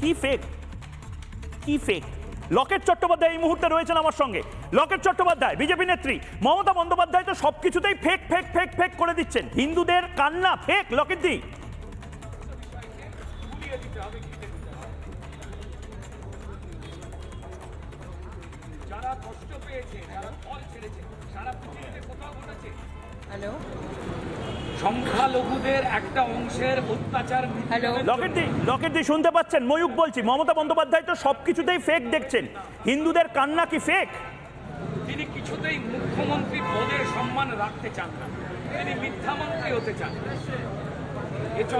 কি ফেক কি ফেক লকেট চট্টোপাধ্যায় এই মুহূর্তে রয়েছেন আমার সঙ্গে। লকেট চট্টোপাধ্যায় বিজেপি নেত্রী মমতা বন্দ্যোপাধ্যায় তো সবকিছুতেই ফেক ফেক ফেক ফেক করে দিচ্ছেন। হিন্দুদের কান্না ফেক লকেট দি। যারা কষ্ট পেয়েছে যারা ফল ছেড়েছে সারা পৃথিবীতে কোথাও ঘটেছে? হ্যালো সংখ্যালঘুদের একটা অংশের অত্যাচার হ্যালো লকেট দি লকেট দি শুনতে পাচ্ছেন? ময়ূক বলছি। মমতা বন্দ্যোপাধ্যায় তো সব কিছুতেই ফেক দেখছেন। হিন্দুদের কান্না কি ফেক তিনি কিছুতেই মুখ্যমন্ত্রী পদের সম্মান রাখতে চান না। তিনি মিথ্যামন্ত্রী হতে চান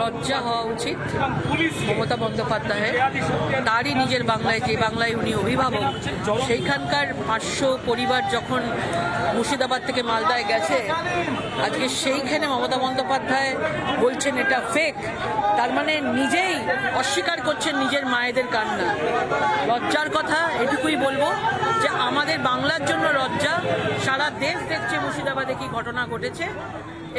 লজ্জা হওয়া উচিত মমতা বন্দ্যোপাধ্যায়ের। তারই নিজের বাংলায় যে বাংলায় উনি অভিভাবক, সেইখানকার পাঁচশো পরিবার যখন মুর্শিদাবাদ থেকে মালদায় গেছে, আজকে সেইখানে মমতা বন্দ্যোপাধ্যায় বলছেন এটা ফেক তার মানে নিজেই অস্বীকার করছেন নিজের মায়েদের কান্না। লজ্জার কথা এটুকুই বলব। যে আমাদের বাংলার জন্য লজ্জা সারা দেশ দেখছে মুর্শিদাবাদে কি ঘটনা ঘটেছে।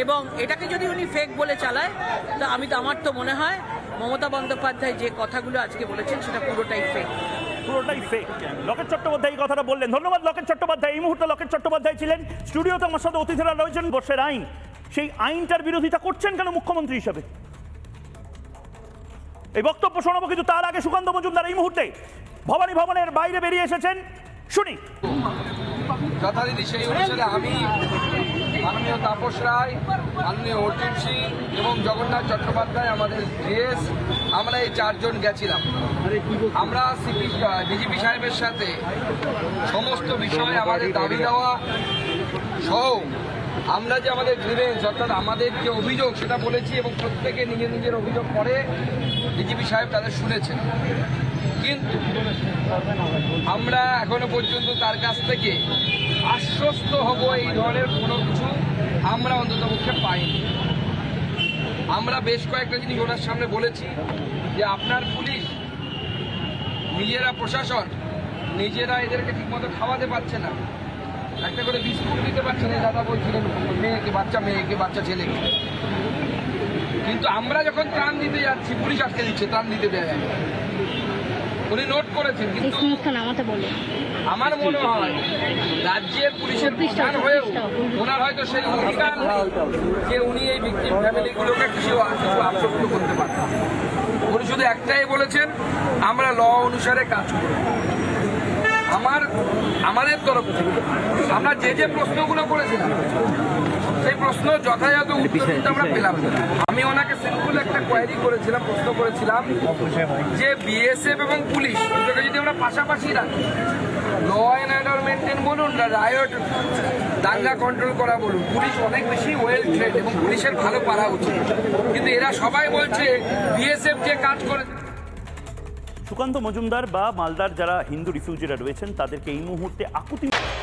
এবং এটাকে যদি উনি ফেক বলে চালায়, তো আমি তো আমার তো মনে হয় মমতা বন্দ্যোপাধ্যায় যে কথাগুলো আজকে বলেছেন, সেটা পুরোটাই ফেক পুরোটাই ফেক কথাটা বললেন। ধন্যবাদ চট্টোপাধ্যায়। এই মুহূর্তে লকেট চট্টোপাধ্যায় ছিলেন। আমার সাথে অতিথিরা বর্ষের আইন। সেই আইনটার বিরোধিতা করছেন কেন মুখ্যমন্ত্রী হিসেবে? তার আগে সুকান্ত এই মুহূর্তে ভবানী ভবনের বাইরে বেরিয়ে এসেছেন। শুনি। যথারীতি সেই অনুসারে আমি মাননীয় তাপস রায়, মাননীয় অর্জুন সিং এবং জগন্নাথ চট্টোপাধ্যায় আমাদের ডিএস আমরা এই চারজন গেছিলাম। আমরা সিপি, ডিজিপি সাহেবের সাথে সমস্ত বিষয়ে আমাদের দাবি দেওয়া সহ আমরা যে আমাদের গ্রিভেন্স অর্থাৎ আমাদের যে অভিযোগ, সেটা বলেছি এবং প্রত্যেকে নিজের নিজের অভিযোগ করে ডিজিপি সাহেব তাদের শুনেছেন। আমরা এখনও পর্যন্ত তার কাছ থেকে আশ্বস্ত হব এই ধরনের কোনো কিছু আমরা অন্তত পক্ষে পাইনি। আমরা বেশ কয়েকটা জিনিস ওনার সামনে বলেছি যে আপনার পুলিশ, নিজেরা প্রশাসন, নিজেরা এদেরকে ঠিকমতো খাওয়াতে পারছে না। একটা করে বিস্কুট দিতে পারছে না দাদা বলছিলেন, মেয়েকে, বাচ্চা মেয়েকে, বাচ্চা ছেলেকে। কিন্তু আমরা যখন ত্রাণ দিতে যাচ্ছি, পুলিশ আটকে দিচ্ছে, ত্রাণ দিতে দেয়। উনি নোট করেছেন কিন্তু সংস্থা নামাতে বলে। আমার মনে হয় রাজ্যের পুলিশের প্রধান হয়েও ওনার হয়তো সেই অধিকার যে উনি এই ভিক্টিম ফ্যামিলিগুলোকে কিছু কিছু আশ্বস্ত করতে পারেন উনি শুধু একটাই বলেছেন আমরা ল অনুসারে কাজ করব। আমার আমাদের তরফ থেকে আমরা যে যে প্রশ্নগুলো করেছিলাম সেই প্রশ্ন যথাযথ উত্তর কিন্তু আমরা পেলাম না। আমি ওনাকে সিম্পল একটা কোয়ারি করেছিলাম প্রশ্ন করেছিলাম যে বিএসএফ এবং পুলিশ দুটোকে যদি আমরা পাশাপাশি রাখি ল অ্যান্ড অর্ডার মেনটেন বলুন না রায়ট দাঙ্গা কন্ট্রোল করা বলুন পুলিশ অনেক বেশি ওয়েল ট্রেড এবং পুলিশের ভালো পারা উচিত কিন্তু এরা সবাই বলছে বিএসএফ যে কাজ করে সুকান্ত মজুমদার বা মালদার যারা হিন্দু রিফিউজিরা রয়েছেন তাদেরকে এই মুহূর্তে আকুতি